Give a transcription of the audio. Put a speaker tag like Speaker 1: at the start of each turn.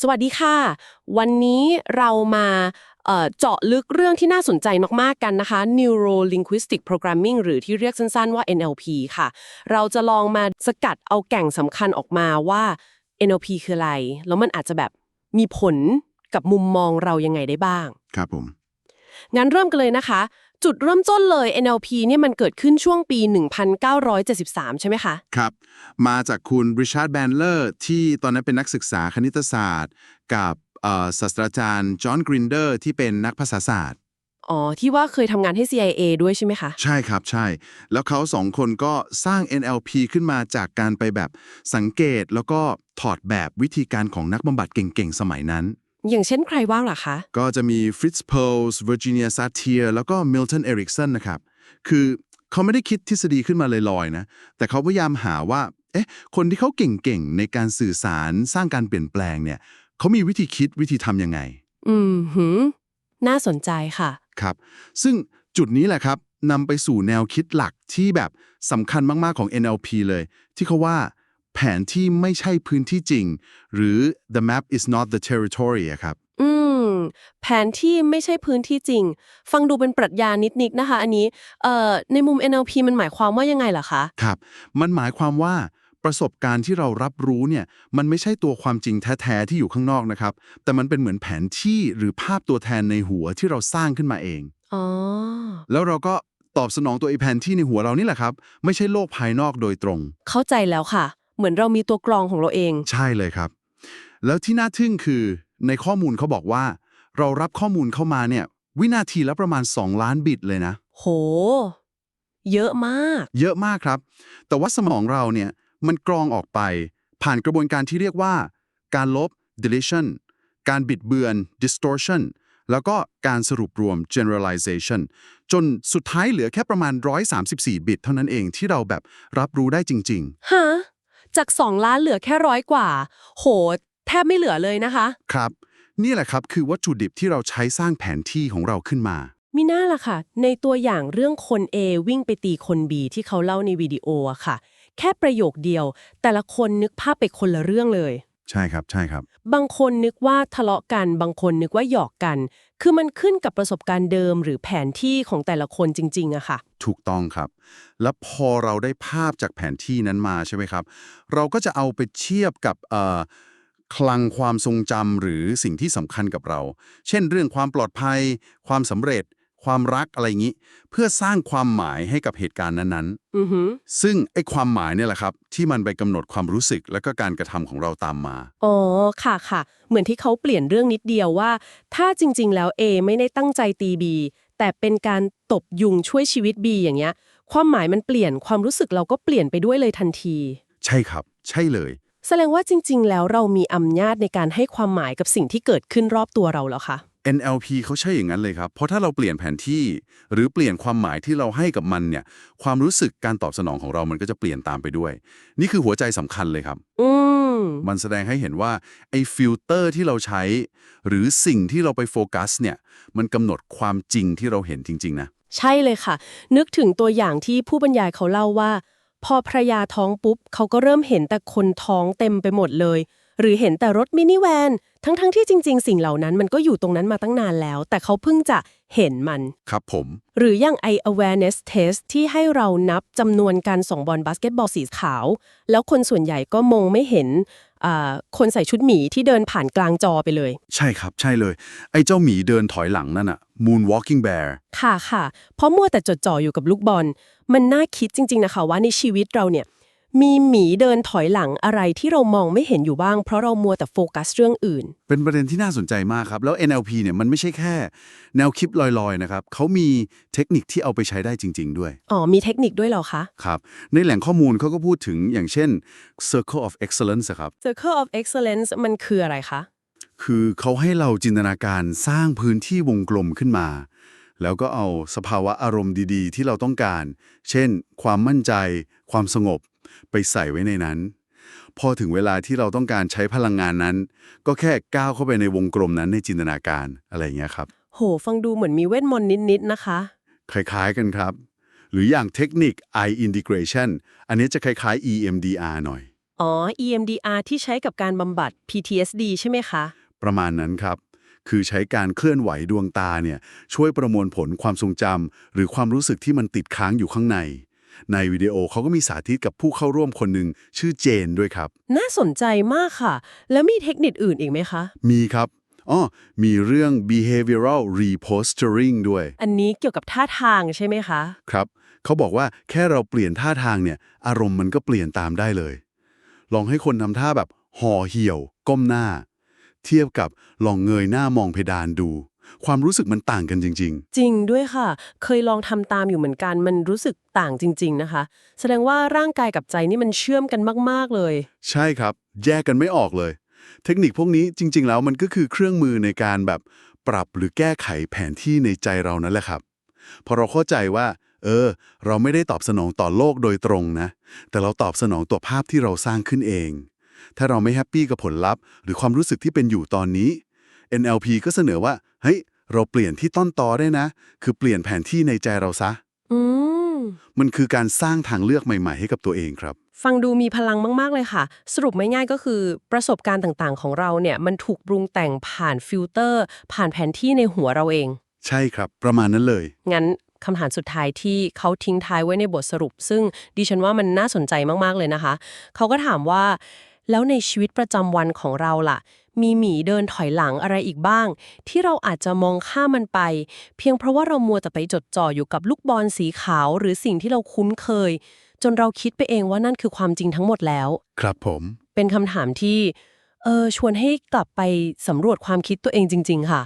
Speaker 1: สวัสดีค่ะ วันนี้เรามาเอ่อเจาะลึกเรื่องที่น่าสนใจมาก ๆ กันนะคะ Neuro Linguistic Programming หรือที่เรียกสั้น ๆ ว่า NLP ค่ะ เราจะลองมาสกัดเอาแก่งสำคัญออกมาว่า NLP คืออะไร แล้วมันอาจจะแบบมีผลกับมุมมองเรายังไงได้บ้าง
Speaker 2: ครับผม
Speaker 1: งั้นเริ่มกันเลยนะคะ จุดเริ่มต้นเลย NLP เนี่ยมันเกิดขึ้นช่วงปี 1973 ใช่ไหมคะ
Speaker 2: ครับ มาจากคุณริชาร์ดแบนเลอร์ที่ตอนนั้นเป็นนักศึกษาคณิตศาสตร์ กับเอ่อศาสตราจารย์จอห์นกรินเดอร์ที่เป็นนักภาษาศาสตร์
Speaker 1: อ๋อ ที่ว่าเคยทำงานให้ CIA ด้วยใช่ไหมคะ
Speaker 2: ใช่ครับใช่ แล้วเขาสองคนก็สร้าง NLP ขึ้นมาจากการไปแบบสังเกตแล้วก็ถอดแบบวิธีการของนักบำบัดเก่งๆ สมัยนั้น
Speaker 1: อย่างเช่นใครว่างเหรอคะ
Speaker 2: ก็จะมี Fritz Perls Virginia Satir แล้วก็ Milton Erickson นะครับ คือเขาไม่ได้คิดทฤษฎีขึ้นมาลอยๆนะ แต่เขาพยายามหาว่า เอ๊ะ คนที่เขาเก่งๆ ในการสื่อสารสร้างการเปลี่ยนแปลงเนี่ย เขามีวิธีคิดวิธีทำยังไง
Speaker 1: อืมหืมน่าสนใจค่ะ
Speaker 2: ครับ ซึ่งจุดนี้แหละครับนำไปสู่แนวคิดหลักที่แบบสำคัญมากๆของ NLP เลย ที่เขาว่าแผนที่ไม่ใช่พื้นที่จริง หรือ the map is not the territory อะครับ
Speaker 1: อืม แผนที่ไม่ใช่พื้นที่จริง ฟังดูเป็นปรัชญานิดๆนะคะ อันนี้เอ่อในมุม NLP มันหมายความว่ายังไงล่ะคะ
Speaker 2: ครับ มันหมายความว่าประสบการณ์ที่เรารับรู้เนี่ยมันไม่ใช่ตัวความจริงแท้ๆที่อยู่ข้างนอกนะครับ แต่มันเป็นเหมือนแผนที่หรือภาพตัวแทนในหัวที่เราสร้างขึ้นมาเอง
Speaker 1: อ๋อ
Speaker 2: แล้วเราก็ตอบสนองตัวไอ้แผนที่ในหัวเรานี่แหละครับ ไม่ใช่โลกภายนอกโดยตรง
Speaker 1: เข้าใจแล้วค่ะ เหมือนเรามีตัวกรองของเราเอง
Speaker 2: ใช่เลยครับ แล้วที่น่าทึ่งคือในข้อมูลเขาบอกว่า เรารับข้อมูลเข้ามาเนี่ย วินาทีละประมาณ 2 ล้านบิตเลยนะ
Speaker 1: โห เยอะมาก
Speaker 2: เยอะมากครับ แต่ว่าสมองเราเนี่ยมันกรองออกไป ผ่านกระบวนการที่เรียกว่า การลบ deletion การบิดเบือน distortion แล้วก็การสรุปรวม generalization จนสุดท้ายเหลือแค่ประมาณ 134 บิตเท่านั้นเองที่เราแบบรับรู้ได้จริง
Speaker 1: ฮะ จาก 2 ล้านเหลือแค่ร้อยกว่า โห แทบไม่เหลือเลยนะคะ
Speaker 2: ๆครับ นี่แหละครับคือวัตถุดิบที่เราใช้สร้างแผนที่ของเราขึ้นมา
Speaker 1: มีหน้าล่ะค่ะ ในตัวอย่างเรื่องคน A วิ่งไปตีคน B ที่เขาเล่าในวิดีโออะค่ะ แค่ประโยคเดียว แต่ละคนนึกภาพไปคนละเรื่องเลย
Speaker 2: ใช่ครับ ใช่ครับ
Speaker 1: บางคนนึกว่าทะเลาะกัน บางคนนึกว่าหยอกกัน คือมันขึ้นกับประสบการณ์เดิม หรือแผนที่ของแต่ละคนจริงๆอะค่ะ
Speaker 2: ถูกต้องครับ แล้วพอเราได้ภาพจากแผนที่นั้นมาใช่ไหมครับ เราก็จะเอาไปเทียบกับเอ่อคลังความทรงจำหรือสิ่งที่สำคัญกับเรา เช่น เรื่องความปลอดภัย ความสำเร็จ ความรักอะไรอย่างนี้ เพื่อสร้างความหมายให้กับเหตุการณ์นั้น
Speaker 1: อือหือ
Speaker 2: ๆซึ่งไอ้ความหมายเนี่ยแหละครับ ที่มันไปกำหนดความรู้สึกและก็การกระทำของเราตามมา
Speaker 1: อ๋อ ค่ะค่ะ เหมือนที่เขาเปลี่ยนเรื่องนิดเดียวว่า ถ้าจริง ๆ แล้ว A ไม่ได้ตั้งใจตี B แต่เป็นการตบยุงช่วยชีวิต B อย่างเงี้ย ความหมายมันเปลี่ยนความรู้สึกเราก็เปลี่ยนไปด้วยเลยทันที
Speaker 2: ใช่ครับ ใช่เลย
Speaker 1: แสดงว่าจริง ๆ แล้วเรามีอำนาจในการให้ความหมายกับสิ่งที่เกิดขึ้นรอบตัวเราแล้วค่ะ
Speaker 2: NLP เขาใช่อย่างนั้นเลยครับ เพราะถ้าเราเปลี่ยนแผนที่ หรือเปลี่ยนความหมายที่เราให้กับมันเนี่ย ความรู้สึกการตอบสนองของเรามันก็จะเปลี่ยนตามไปด้วย นี่คือหัวใจสำคัญเลยครับ
Speaker 1: อืม
Speaker 2: มันแสดงให้เห็นว่าไอ้ฟิลเตอร์ที่เราใช้ หรือสิ่งที่เราไปโฟกัสเนี่ย มันกำหนดความจริงที่เราเห็นจริง ๆ นะ
Speaker 1: ใช่เลยค่ะ นึกถึงตัวอย่างที่ผู้บรรยายเขาเล่าว่า พอภรรยาท้องปุ๊บ เขาก็เริ่มเห็นแต่คนท้องเต็มไปหมดเลย หรือเห็นแต่รถมินิแวน ทั้งๆที่จริง ๆ สิ่งเหล่านั้นมันก็อยู่ตรงนั้นมาตั้งนานแล้ว แต่เขาเพิ่งจะเห็นมัน
Speaker 2: ครับผม
Speaker 1: หรืออย่าง i awareness test ที่ให้เรานับจำนวนการส่งบอลบาสเกตบอลสีขาว แล้วคนส่วนใหญ่ก็มองไม่เห็นอ่าคนใส่ชุดหมีที่เดินผ่านกลางจอไปเลย
Speaker 2: ใช่ครับใช่เลย ไอ้เจ้าหมีเดินถอยหลังนั่นอะ moon walking bear
Speaker 1: ค่ะค่ะเพราะมัวแต่จดจ่ออยู่กับลูกบอล มันน่าคิดจริง ๆ นะคะว่าในชีวิตเราเนี่ย มีหมีเดินถอยหลังอะไรที่เรามองไม่เห็นอยู่บ้าง เพราะเรามัวแต่โฟกัสเรื่องอื่น
Speaker 2: เป็นประเด็นที่น่าสนใจมากครับ แล้ว NLP เนี่ยมันไม่ใช่แค่ แนวคิดลอยๆนะครับเขามีเทคนิคที่เอาไปใช้ได้จริง ๆ ด้วย
Speaker 1: อ๋อ มีเทคนิคด้วยเหรอคะ
Speaker 2: ครับ ในแหล่งข้อมูลเขาก็พูดถึงอย่างเช่น circle of excellence อะครับ
Speaker 1: Circle of Excellence มันคืออะไรคะ
Speaker 2: คือเขาให้เราจินตนาการสร้างพื้นที่วงกลมขึ้นมา แล้วก็เอาสภาวะอารมณ์ดีๆ ที่เราต้องการ เช่น ความมั่นใจ ความสงบ ไปใส่ไว้ในนั้น พอถึงเวลาที่เราต้องการใช้พลังงานนั้น ก็แค่ก้าวเข้าไปในวงกลมนั้นในจินตนาการอะไรอย่างเงี้ยครับ
Speaker 1: โห ฟังดูเหมือนมีเวทมนต์นิด ๆ นะคะ
Speaker 2: คล้ายๆกันครับ หรืออย่างเทคนิค eye integration อันนี้จะคล้ายๆ EMDR หน่อย
Speaker 1: อ๋อ EMDR ที่ใช้กับการบำบัด PTSD ใช่ไหมคะ
Speaker 2: ประมาณนั้นครับคือใช้การเคลื่อนไหวดวงตาเนี่ยช่วยประมวลผลความทรงจำหรือความรู้สึกที่มันติดค้างอยู่ข้างใน ในวิดีโอเขาก็มีสาธิตกับผู้เข้าร่วมคนหนึ่งชื่อเจนด้วยครับ
Speaker 1: น่าสนใจมากค่ะ แล้วมีเทคนิคอื่นอีกไหมคะ
Speaker 2: มีครับอ๋อมีเรื่อง behavioral reposturing ด้วย
Speaker 1: อันนี้เกี่ยวกับท่าทางใช่ไหมคะ
Speaker 2: ครับ เขาบอกว่าแค่เราเปลี่ยนท่าทางเนี่ย อารมณ์มันก็เปลี่ยนตามได้เลย ลองให้คนทำท่าแบบห่อเหี่ยว ก้มหน้า เทียบกับลองเงยหน้ามองเพดานดูความรู้สึกมันต่างกันจริง
Speaker 1: จริงด้วยค่ะ เคยลองทำตามอยู่เหมือนกัน มันรู้สึกต่างจริง ๆ นะคะ แสดงว่าร่างกายกับใจนี่มันเชื่อมกันมาก ๆ เลย
Speaker 2: ๆใช่ครับ แยกกันไม่ออกเลย เทคนิคพวกนี้จริง ๆ แล้วมันก็คือเครื่องมือในการแบบปรับหรือแก้ไขแผนที่ในใจเรานั่นแหละครับพอเราเข้าใจว่า เออ เราไม่ได้ตอบสนองต่อโลกโดยตรงนะ แต่เราตอบสนองต่อภาพที่เราสร้างขึ้นเอง ถ้าเราไม่แฮปปี้กับผลลัพธ์ หรือความรู้สึกที่เป็นอยู่ตอนนี้ NLP ก็เสนอว่า เฮ้ย เราเปลี่ยนที่ต้นตอได้นะ คือเปลี่ยนแผนที่ในใจเราซะ
Speaker 1: อืม
Speaker 2: มันคือการสร้างทางเลือกใหม่ ๆ ให้กับตัวเองครับ
Speaker 1: ฟังดูมีพลังมาก ๆ เลยค่ะ สรุปไม่ง่ายก็คือประสบการณ์ต่างๆ ของเราเนี่ย มันถูกปรุงแต่งผ่านฟิลเตอร์ ผ่านแผนที่ในหัวเราเอง
Speaker 2: ใช่ครับ ประมาณนั้นเลย
Speaker 1: งั้นคำถามสุดท้ายที่เขาทิ้งท้ายไว้ในบทสรุป ซึ่งดิฉันว่ามันน่าสนใจมากๆเลยนะคะ เขาก็ถามว่า แล้วในชีวิตประจำวันของเราล่ะ มีหมีเดินถอยหลังอะไรอีกบ้าง ที่เราอาจจะมองข้ามมันไป เพียงเพราะว่าเรามัวแต่ไปจดจ่ออยู่กับลูกบอลสีขาว หรือสิ่งที่เราคุ้นเคย จนเราคิดไปเองว่านั่นคือความจริงทั้งหมดแล้ว
Speaker 2: ครับผม
Speaker 1: เป็นคำถามที่เออชวนให้กลับไปสำรวจความคิดตัวเองจริง ๆ ค่ะ